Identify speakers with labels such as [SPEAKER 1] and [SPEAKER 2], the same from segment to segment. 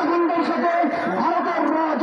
[SPEAKER 1] হত্যাকাণ্ডের সাথে ভারতের রাজ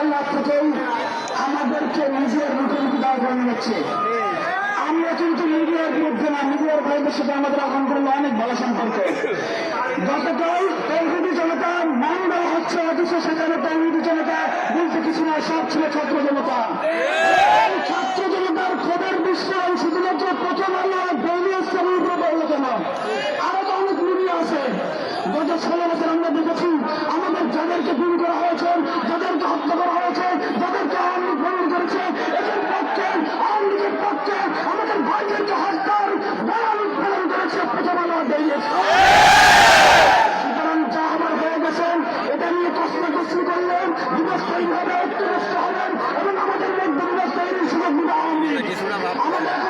[SPEAKER 1] আমরা আমাদেরকে নিজের মুখোমুখি আমরা কিন্তু মিডিয়ার বিরুদ্ধে না মিডিয়ার ভাইদের সাথে আমাদের আলহামদুলিল্লাহ অনেক ভালো সম্পর্ক। গতকাল তৌহিদি জনতা মামলা হচ্ছে অথচ সেখানে তৌহিদি জনতা বলতে কিছু নয় সব ছিল ছাত্র জনতা। সেইভাবে উত্তরস্থ হবেন এবং আমাদের মধ্যে সুযোগ দিবে আমাদের